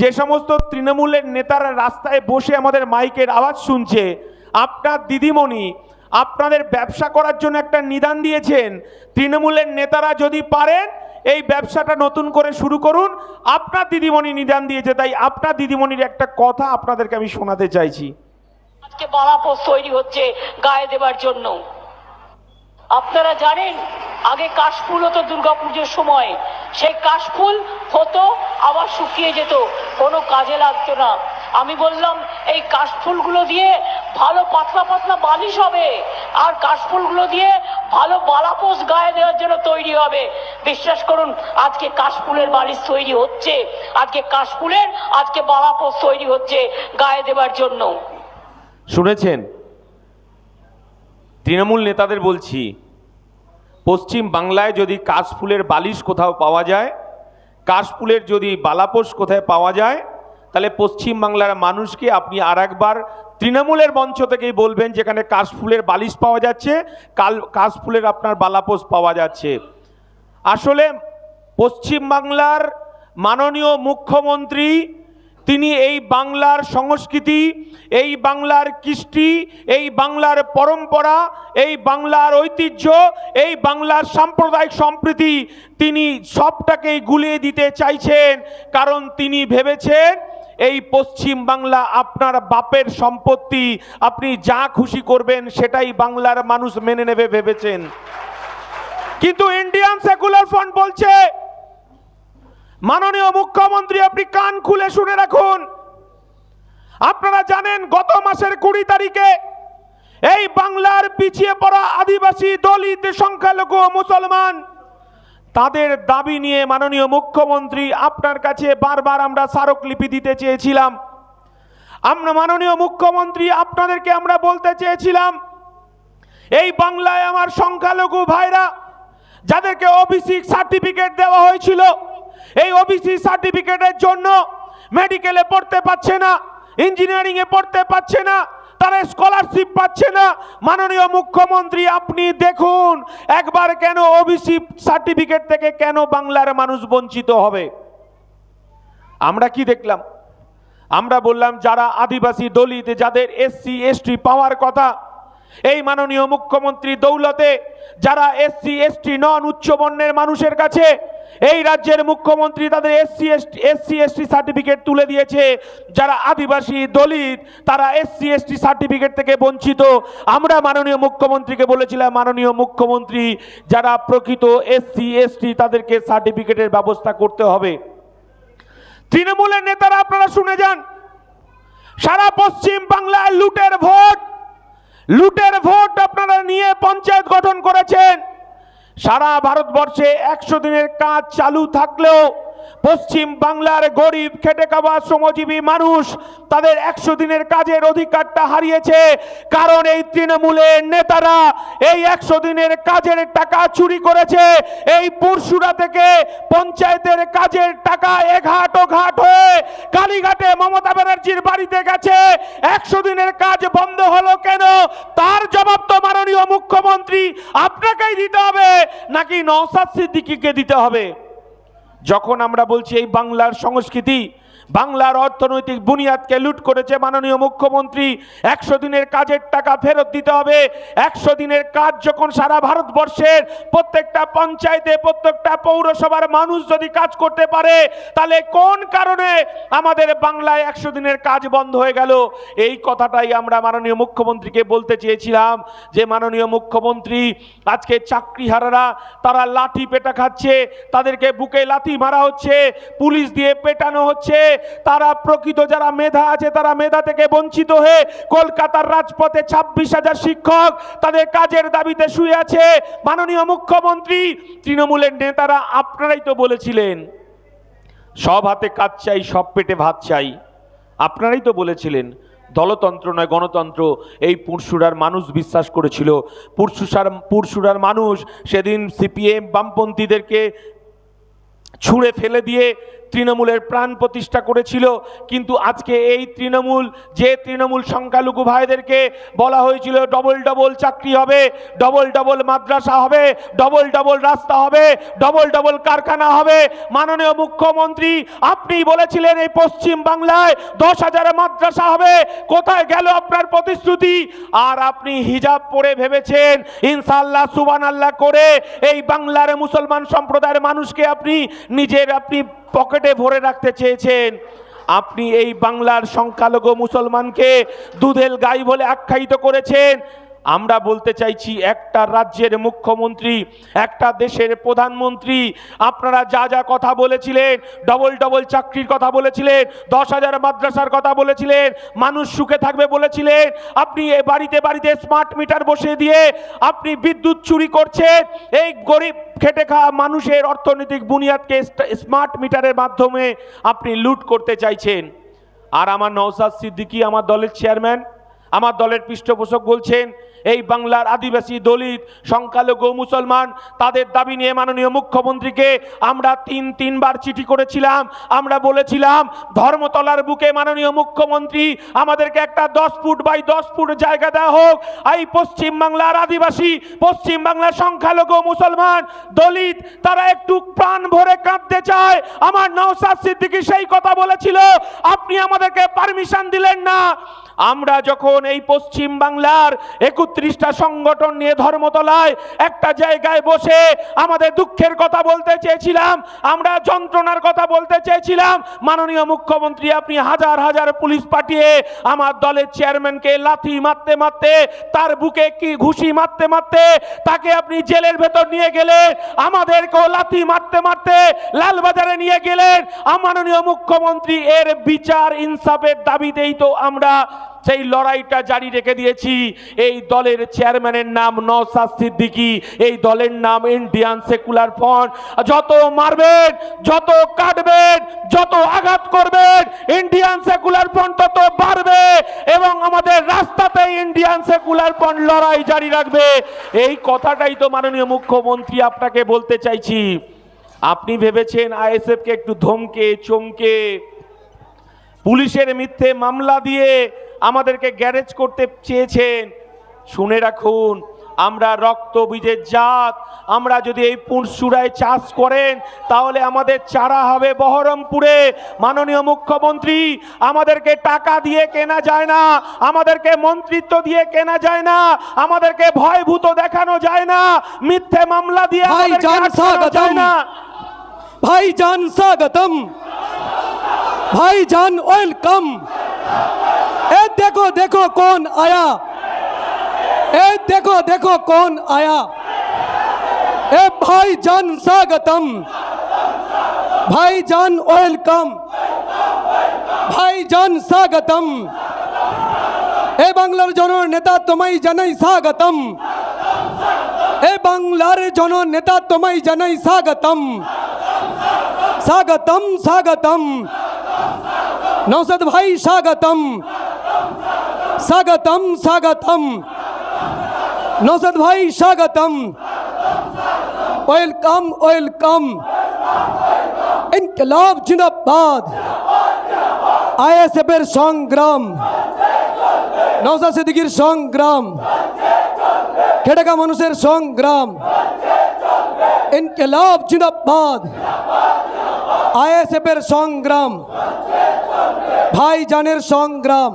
যে সমস্ত তৃণমূলের নেতারা রাস্তায় বসে আমাদের মাইকের আওয়াজ শুনছে, আপনার দিদিমণি আপনাদের ব্যবসা করার জন্য একটা নিদান দিয়েছেন, তৃণমূলের নেতারা যদি পারেন, এই ব্যবসাটা নতুন করে শুরু করুন, আপনার দিদিমণি নিদান দিয়েছে, তাই আপনার দিদিমণির একটা কথা আপনাদেরকে আমি শোনাতে চাইছি। আজকে বালাপোষ তৈরি হচ্ছে গায়ে দেবার জন্য। আপনারা জানেন, আগে কাশফুল হতো দুর্গাপুজোর সময়। সেই কাশফুল হতো, আবার শুকিয়ে যেত। কোনো কাজে লাগতো না। আমি বললাম, এই কাশফুলগুলো দিয়ে ভালো পাতলা পাতলা বালিশ হবে। আর কাশফুলগুলো দিয়ে ভালো বালাপোষ গায়ে দেওয়ার জন্য তৈরি হবে। বিশ্বাস করুন, আজকে কাশফুলের বালিশ তৈরি হচ্ছে। আজকে কাশফুলের, আজকে বালাপোষ তৈরি হচ্ছে গায়ে দেবার জন্য। শুনেছেন? তৃণমূল নেতাদের বলছি, পশ্চিম বাংলায় যদি কাশফুলের বালিশ কোথাও পাওয়া যায়, কাশফুলের যদি বালাপোষ কোথায় পাওয়া যায়, তাহলে পশ্চিম বাংলার মানুষকে আপনি আর একবার তৃণমূলের মঞ্চ থেকেই বলবেন যেখানে কাশফুলের বালিশ পাওয়া যাচ্ছে, কাল, কাশফুলের আপনার বালাপোষ পাওয়া যাচ্ছে। আসলে পশ্চিম বাংলার মাননীয় মুখ্যমন্ত্রী তিনি এই বাংলার সংস্কৃতি, এই বাংলার কৃষ্টি, এই বাংলার পরম্পরা, এই বাংলার ঐতিহ্য, এই বাংলার সাম্প্রদায়িক সম্প্রীতি তিনি সবটাকেই গুলিয়ে দিতে চাইছেন। কারণ তিনি ভেবেছেন, এই পশ্চিম বাংলা আপনার বাপের সম্পত্তি, আপনি যা খুশি করবেন সেটাই বাংলার মানুষ মেনে নেবে ভেবেছেন। কিন্তু ইন্ডিয়ান সেকুলার ফ্রন্ট বলছে মাননীয় মুখ্যমন্ত্রী, আপনি কান খুলে শুনে রাখুন। আপনারা জানেন, গত মাসের কুড়ি তারিখে এই বাংলার পিছিয়ে পড়া আদিবাসী দলিত সংখ্যালঘু মুসলমান, তাদের দাবি নিয়ে মাননীয় মুখ্যমন্ত্রী আপনার কাছে বারবার আমরা স্মারকলিপি দিতে চেয়েছিলাম। আমরা মাননীয় মুখ্যমন্ত্রী আপনাদেরকে আমরা বলতে চেয়েছিলাম, এই বাংলায় আমার সংখ্যালঘু ভাইরা, যাদেরকে ওবিসি সার্টিফিকেট দেওয়া হয়েছিল এই ওবিসি সার্টিফিকেটের জন্য মেডিকেলে পড়তে পারছে না ইঞ্জিনিয়ারিংয়ে পড়তে পারছে না, তারা স্কলারশিপ পাচ্ছে না। মাননীয় মুখ্যমন্ত্রী, আপনি দেখুন, একবার কেন ওবিসি সার্টিফিকেট থেকে কেন বাংলার মানুষ বঞ্চিত হবে? আমরা কি দেখলাম? আমরা বললাম, যারা আদিবাসী দলিত, যাদের এসসি এসটি পাওয়ার কথা, এই মাননীয় মুখ্যমন্ত্রী দৌলতে, যারা এসসি এসটি নন উচ্চবর্ণের মানুষের কাছে এই রাজ্যের মুখ্যমন্ত্রী তাদের SC, ST SC, ST certificate তুলে দিয়েছে। যারা আদিবাসী, দলিত, তারা এসসি, এসটি সার্টিফিকেট থেকে বঞ্চিত। আমরা মাননীয় মুখ্যমন্ত্রীকে বলেছিলাম, মাননীয় মুখ্যমন্ত্রী, যারা প্রকৃত এসসি, এসটি, তাদেরকে সার্টিফিকেটের ব্যবস্থা করতে হবে। তৃণমূলের নেতারা আপনারা শুনে যান। সারা পশ্চিম বাংলায় লুটের ভোট। লুটের ভোট আপনারা নিয়ে পঞ্চায়েত গঠন করেছেন। সারা ভারতবর্ষে একশো দিনের কাজ চালু থাকলেও পশ্চিম বাংলার গরিব, খেটে খাওয়া শ্রমজীবী মানুষ তাদের একশো দিনের কাজের অধিকারটা হারিয়েছে। কারণ এই তৃণমূলের নেতারা এই একশো দিনের কাজের টাকা চুরি করেছে। এই পুরসুরা থেকে পঞ্চায়েতের কাজের টাকা এঘাট ও ঘাট হয়ে কালীঘাটে মমতা ব্যানার্জির বাড়িতে গেছে। একশো দিনের কাজ বন্ধ হলো কেন? তার জবাব তো মাননীয় মুখ্যমন্ত্রী, আপনাকেই দিতে হবে। নাকি নওসাদ সিদ্দিকিকে দিতে হবে? যখন আমরা বলছি এই বাংলার সংস্কৃতি বাংলার অর্থনৈতিক বুনিয়াদকে লুট করেছে মাননীয় মুখ্যমন্ত্রী। একশো দিনের কাজের টাকা ফেরত দিতে হবে। একশো দিনের কাজ যখন সারা ভারতবর্ষের প্রত্যেকটা পঞ্চায়েতে, প্রত্যেকটা পৌরসভার মানুষ যদি কাজ করতে পারে, তাহলে কোন কারণে আমাদের বাংলায় একশো দিনের কাজ বন্ধ হয়ে গেল? এই কথাটাই আমরা মাননীয় মুখ্যমন্ত্রীকে বলতে চেয়েছিলাম যে, মাননীয় মুখ্যমন্ত্রী, আজকে চাকরিহারারা তারা লাঠি পেটা খাচ্ছে, তাদেরকে বুকে লাথি মারা হচ্ছে, পুলিশ দিয়ে পেটানো হচ্ছে তারা প্রকৃত যারা মেধা আছে, তারা মেধা থেকে বঞ্চিত হয়ে কলকাতার রাজপথে ছাব্বিশ হাজার শিক্ষক তাদের কাজের দাবিতে শুয়ে আছে। মাননীয় মুখ্যমন্ত্রী, তৃণমূলের নেতারা আপনারাই তো বলেছিলেন, সব হাতে কাজ চাই, সব পেটে ভাত চাই। আপনারাই তো বলেছিলেন, দলতন্ত্র নয়, গণতন্ত্র। এই পুরসুরার মানুষ বিশ্বাস করেছিল। পুরসুসার, পুরসুরার মানুষ সেদিন সিপিএম বামপন্থীদেরকে ছুঁড়ে ফেলে দিয়ে তৃণমূলের প্রাণ প্রতিষ্ঠা করেছিল। কিন্তু আজকে এই তৃণমূল, যে তৃণমূল সংখ্যালঘু ভাইদেরকে বলা হয়েছিল ডবল ডবল চাকরি হবে ডবল ডবল মাদ্রাসা হবে ডবল ডবল রাস্তা হবে ডবল ডবল কারখানা হবে। মাননীয় মুখ্যমন্ত্রী, আপনি বলেছিলেন এই পশ্চিম বাংলায় দশ হাজার মাদ্রাসা হবে। কোথায় গেল আপনার প্রতিশ্রুতি? আর আপনি হিজাব পরে ভেবেছেন ইনশাল্লাহ সুবান আল্লাহ করে এই বাংলার মুসলমান সম্প্রদায়ের মানুষকে আপনি নিজের, আপনি পকেটে ভরে রাখতে চেয়েছেন। আপনি এই বাংলার সংখ্যালঘু মুসলমানকে দুধেল গাই বলে আখ্যায়িত করেছেন। আমরা বলতে চাইছি একটা রাজ্যের মুখ্যমন্ত্রী, একটা দেশের প্রধানমন্ত্রী। আপনারা যা যা কথা বলেছিলেন, ডবল ডবল চাকরির কথা বলেছিলেন, দশ হাজার মাদ্রাসার কথা বলেছিলেন, মানুষ সুখে থাকবে বলেছিলেন, আপনি এ বাড়িতে বাড়িতে স্মার্ট মিটার বসিয়ে দিয়ে আপনি বিদ্যুৎ চুরি করছেন, এই গরিব খেটে খাওয়া মানুষের অর্থনৈতিক বুনিয়াদকে স্মার্ট মিটারের মাধ্যমে আপনি লুট করতে চাইছেন। আর আমার নওসাদ সিদ্দিকি, আমার দলের চেয়ারম্যান আমার দলের পৃষ্ঠপোষক বলছেন এই বাংলার আদিবাসী দলিত, সংখ্যালঘু মুসলমান, তাদের দাবি নিয়ে মাননীয় মুখ্যমন্ত্রীকে আমরা তিন, তিনবার চিঠি করেছিলাম। আমরা বলেছিলাম, ধর্মতলার বুকে মাননীয় মুখ্যমন্ত্রী, আমাদেরকে একটা দশ ফুট বাই দশ ফুট জায়গা দেওয়া হোক। এই পশ্চিম বাংলার আদিবাসী, পশ্চিম বাংলার সংখ্যালঘু মুসলমান, দলিত, তারা একটু প্রাণ ভরে কাঁদতে চায়। আমার নওসাদ সিদ্দিকী সেই কথা বলেছিল, আপনি আমাদেরকে পারমিশন দিলেন না। আমরা যখন এই পশ্চিম বাংলার একত্রিশটা সংগঠন নিয়ে ধর্মতলায় একটা জায়গায় বসে আমাদের দুঃখের কথা বলতে চেয়েছিলাম, আমরা যন্ত্রণার কথা বলতে চেয়েছিলাম। মাননীয় মুখ্যমন্ত্রী, আপনি হাজার হাজার পুলিশ পাঠিয়ে আমার দলের চেয়ারম্যানকে লাথি মারতে মারতে, তার বুকে কি ঘুষি মারতে মারতে, তাকে আপনি জেলের ভেতর নিয়ে গেলেন, আমাদেরকেও লাথি মারতে মারতে লালবাজারে নিয়ে গেলেন। মাননীয় মুখ্যমন্ত্রী, এর বিচার ইনসাফের দাবিতেই তো আমরা সেই লড়াইটা জারি রেখে দিয়েছি। এই দলের চেয়ারম্যানের নাম নওসাদ সিদ্দিকী, এই দলের নাম ইন্ডিয়ান সেকুলার ফ্রন্ট। যত মারবেন, যত কাটবেন, যত আঘাত করবেন, ইন্ডিয়ান সেকুলার ফ্রন্ট তত বাড়বে এবং আমাদের রাস্তাতে ইন্ডিয়ান সেকুলার ফ্রন্ট লড়াই জারি রাখবে। এই কথাটাই তো মাননীয় মুখ্যমন্ত্রী আপনাকে বলতে চাইছি। আপনি ভেবেছেন আইএসএফকে একটু ধমকে, চমকে, পুলিশের মিথ্যে মামলা দিয়ে আমাদেরকে গ্যারেজ করতে চেয়েছেন। শুনে রাখুন আমরা রক্ত বীজের জাত আমরা যদি এই পুরসুরায় চাষ করেন তাহলে আমাদের চারা হবে বহরমপুরে। মাননীয় মুখ্যমন্ত্রী আমাদেরকে টাকা দিয়ে কেনা যায় না আমাদেরকে মন্ত্রিত্ব দিয়ে কেনা যায় না আমাদেরকে ভয়ভূত দেখানো যায় না মিথ্যে মামলা দিয়ে ভাই জান স্বাগতম। যায় না। ভাইজান স্বাগতম। ভাইজান ওয়েলকাম। ए देखो देखो कौन आया ए देखो देखो कौन आया ए भाईजान स्वागतम भाईजान वेलकम ভাইজান স্বাগতম এ বাংলার জন নেতা তোমায় জানাই স্বাগতম এ বাংলার জন নেতা তোমায় জানাই স্বাগতম স্বাগতম স্বাগতম নৌসদ ভাই, স্বাগতম। স্বাগতম স্বাগতম। নৌসদ ভাই, স্বাগতম। Welcome welcome. ইনকলাব জিন্দাবাদ। আইএসএফের সংগ্রাম। নৌসা সিদ্দিকির সংগ্রাম। খেটাকা মানুষের সংগ্রাম। ইনকলাব জিন্দাবাদ। আইএসএফের সংগ্রাম। ভাইজানের সংগ্রাম।